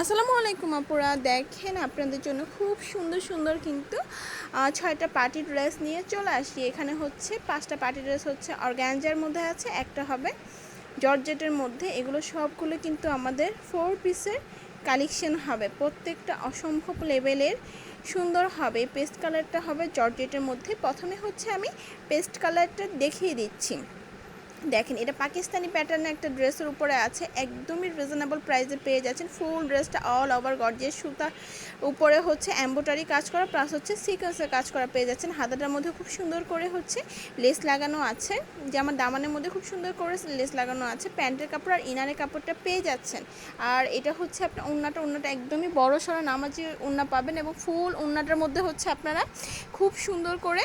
আসসালামু আলাইকুম আপুরা দেখেন আপনাদের জন্য খুব সুন্দর সুন্দর কিন্তু ছয়টা পার্টি ড্রেস নিয়ে চলে আসি। এখানে হচ্ছে পাঁচটা পার্টি ড্রেস হচ্ছে অর্গ্যাঞ্জার মধ্যে আছে, একটা হবে জর্জেটের মধ্যে। এগুলো সবগুলো কিন্তু আমাদের ফোর পিসের কালেকশন হবে। প্রত্যেকটা অসম্ভব লেভেলের সুন্দর হবে। পেস্ট কালারটা হবে জর্জেটের মধ্যে। প্রথমে হচ্ছে আমি পেস্ট কালারটা দেখিয়ে দিচ্ছি। দেখেন, এটা পাকিস্তানি প্যাটার্নের একটা ড্রেসের উপরে আছে, একদমই রিজনেবল প্রাইসে পেয়ে যাচ্ছেন। ফুল ড্রেসটা অল ওভার গর্জের সুতা উপরে হচ্ছে এম্বোটারি কাজ করা প্লাস হচ্ছে সিকোয়েন্সের কাজ করা পেয়ে যাচ্ছেন। হাতাটার মধ্যে খুব সুন্দর করে হচ্ছে লেস লাগানো আছে যে আমার দামানের মধ্যে খুব সুন্দর করে লেস লাগানো আছে। প্যান্টের কাপড় আর ইনারের কাপড়টা পেয়ে যাচ্ছেন। আর এটা হচ্ছে আপনার উন্নাটা উন্নাটা একদমই বড় সড়ো নামাজি উন্না পাবেন এবং ফুল উন্নাটার মধ্যে হচ্ছে আপনারা খুব সুন্দর করে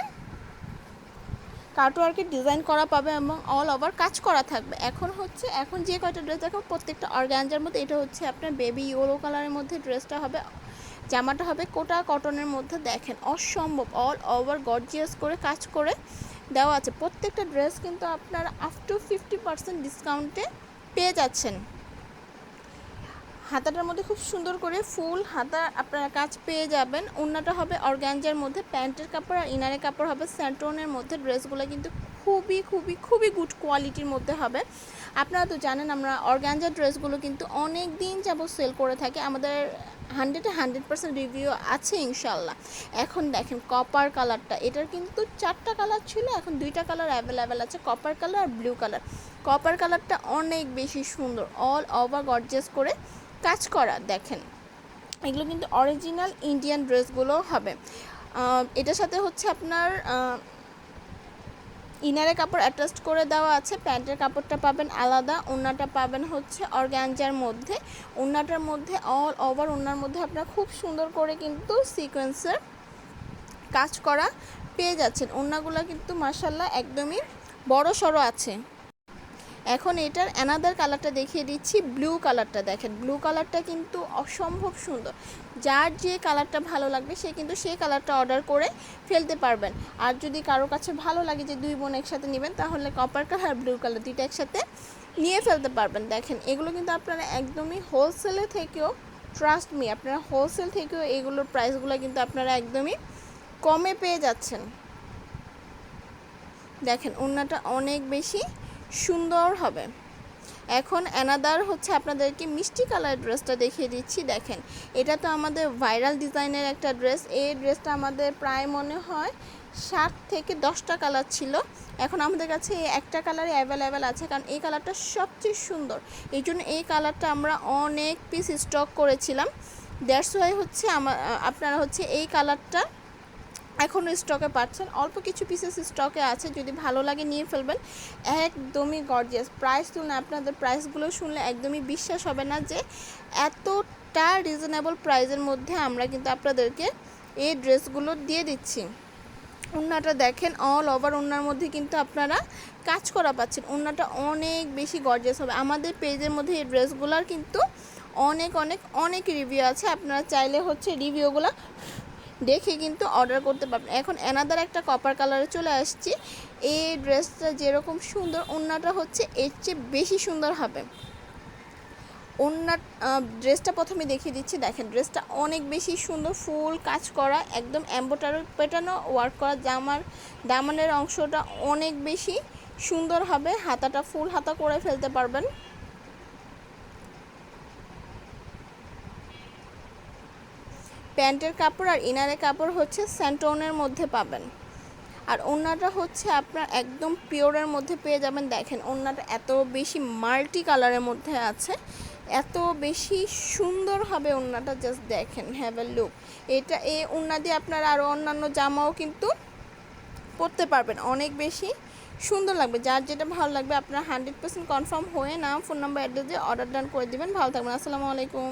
কাটওয়ার্কের ডিজাইন করা পাবে এবং অল ওভার কাজ করা থাকবে। এখন হচ্ছে, এখন যে কয়টা ড্রেস দেখো, প্রত্যেকটা অর্গ্যাঞ্জার মধ্যে, এটা হচ্ছে আপনার বেবি ইয়েলো কালারের মধ্যে ড্রেসটা হবে, জামাটা হবে কোটা কটনের মধ্যে দেখেন, অসম্ভব অল ওভার গর্জিয়াস করে কাজ করে দেওয়া আছে। প্রত্যেকটা ড্রেস কিন্তু আপনারা আপ টু ফিফটি পার্সেন্ট ডিসকাউন্টে পেয়ে যাচ্ছেন। হাতাটার মধ্যে খুব সুন্দর করে ফুল হাতা আপনারা কাজ পেয়ে যাবেন। ওড়নাটা হবে অর্গ্যাঞ্জার মধ্যে, প্যান্টের কাপড় আর ইনারের কাপড় হবে স্যান্টোনের মধ্যে। ড্রেসগুলো কিন্তু খুবই খুবই খুবই গুড কোয়ালিটির মধ্যে হবে। আপনারা তো জানেন আমরা অর্গ্যাঞ্জার ড্রেসগুলো কিন্তু অনেক দিন যাবত সেল করে থাকি। আমাদের হান্ড্রেডে হান্ড্রেড পার্সেন্ট রিভিউ আছে ইনশাল্লাহ। এখন দেখেন কপার কালারটা, এটার কিন্তু চারটা কালার ছিল, এখন দুইটা কালার অ্যাভেলেবেল আছে, কপার কালার আর ব্লু কালার। কপার কালারটা অনেক বেশি সুন্দর অল ওভার গর্জেস করে কাজ করা, দেখেন। এগুলো কিন্তু অরিজিনাল ইন্ডিয়ান ড্রেসগুলো হবে। এটার সাথে হচ্ছে আপনার ইনারে কাপড় অ্যাটাচ করে দেওয়া আছে। প্যান্টের কাপড়টা পাবেন আলাদা, ওড়নাটা পাবেন হচ্ছে অর্গ্যাঞ্জার মধ্যে। ওড়নাটার মধ্যে অল ওভার ওড়নার মধ্যে আপনারা খুব সুন্দর করে কিন্তু সিকোয়েন্সের কাজ করা পেয়ে যাচ্ছেন। ওড়নাগুলো কিন্তু মাসাল্লাহ একদমই বড় সড়ো আছে। এখন এটার অ্যানাদার কালারটা দেখিয়ে দিচ্ছি ব্লু কালারটা দেখেন। ব্লু কালারটা কিন্তু অসম্ভব সুন্দর। যার যে কালারটা ভালো লাগবে, সে কিন্তু সেই কালারটা অর্ডার করে ফেলতে পারবেন। আর যদি কারও কাছে ভালো লাগে যে দুই বোন একসাথে নেবেন, তাহলে কপার কালার আর ব্লু কালার দুইটা একসাথে নিয়ে ফেলতে পারবেন। দেখেন, এগুলো কিন্তু আপনারা একদমই হোলসেলে থেকেও ট্রাস্ট মি আপনারা হোলসেল থেকেও এগুলোর প্রাইসগুলো কিন্তু আপনারা একদমই কমে পেয়ে যাচ্ছেন। দেখেন, ওড়নাটা অনেক বেশি সুন্দর হবে। এখন অ্যানাদার হচ্ছে আপনাদেরকে মিষ্টি কালার ড্রেসটা দেখিয়ে দিচ্ছি, দেখেন। এটা তো আমাদের ভাইরাল ডিজাইনের একটা ড্রেস এই ড্রেসটা আমাদের প্রায় মনে হয় ষাট থেকে দশটা কালার ছিল। এখন আমাদের কাছে একটা কালারই অ্যাভেলেবেল আছে, কারণ এই কালারটা সবচেয়ে সুন্দর। এই জন্য এই কালারটা আমরা অনেক পিস স্টক করেছিলাম। দ্যাটস ওয়াই হচ্ছে আমার আপনারা হচ্ছে এই কালারটা এখনও স্টকে পাচ্ছেন। অল্প কিছু পিসেস স্টকে আছে, যদি ভালো লাগে নিয়ে ফেলবেন। একদমই গর্জিয়াস প্রাইস তুলনা, আপনাদের প্রাইসগুলো শুনলে একদমই বিশ্বাস হবে না যে এতটা রিজনেবল প্রাইসের মধ্যে আমরা কিন্তু আপনাদেরকে এই ড্রেসগুলো দিয়ে দিচ্ছি। ওড়নাটা দেখেন অল ওভার ওড়নার মধ্যে কিন্তু আপনারা কাজ করা পাচ্ছেন। ওড়নাটা অনেক বেশি গর্জিয়াস হবে। আমাদের পেজের মধ্যে এই ড্রেসগুলোর কিন্তু অনেক অনেক অনেক রিভিউ আছে। আপনারা চাইলে হচ্ছে রিভিউগুলো দেখে কিন্তু অর্ডার করতে পারবেন। এখন এনাদার একটা কপার কালারে চলে আসছি। এই ড্রেসটা যেরকম সুন্দর, ওড়নাটা হচ্ছে এর চেয়ে বেশি সুন্দর হবে। ওড়না ড্রেসটা প্রথমে দেখিয়ে দিচ্ছি। দেখেন ড্রেসটা অনেক বেশি সুন্দর, ফুল কাজ করা, একদম অ্যাম্বোটারি পেটানো ওয়ার্ক করা। জামার, দামানের অংশটা অনেক বেশি সুন্দর হবে। হাতাটা ফুল হাতা করে ফেলতে পারবেন। প্যান্টের কাপড় আর ইনারের কাপড় হচ্ছে স্যান্টোনের মধ্যে পাবেন। আর ওড়নাটা হচ্ছে আপনার একদম পিওরের মধ্যে পেয়ে যাবেন। দেখেন ওড়নাটা এত বেশি মাল্টি কালারের মধ্যে আছে। এত বেশি সুন্দর হবে ওড়নাটা জাস্ট দেখেন হ্যাভ এ লুক এটা এই ওড়না দিয়ে আপনারা আরও অন্যান্য জামাও কিন্তু পরতে পারবেন। অনেক বেশি সুন্দর লাগবে। যার যেটা ভালো লাগবে, আপনারা হান্ড্রেড পার্সেন্ট কনফার্ম হয়ে নাম ফোন নাম্বার অ্যাড্রেস দিয়ে অর্ডার ডান করে দিবেন। ভালো থাকবেন। আসসালামু আলাইকুম।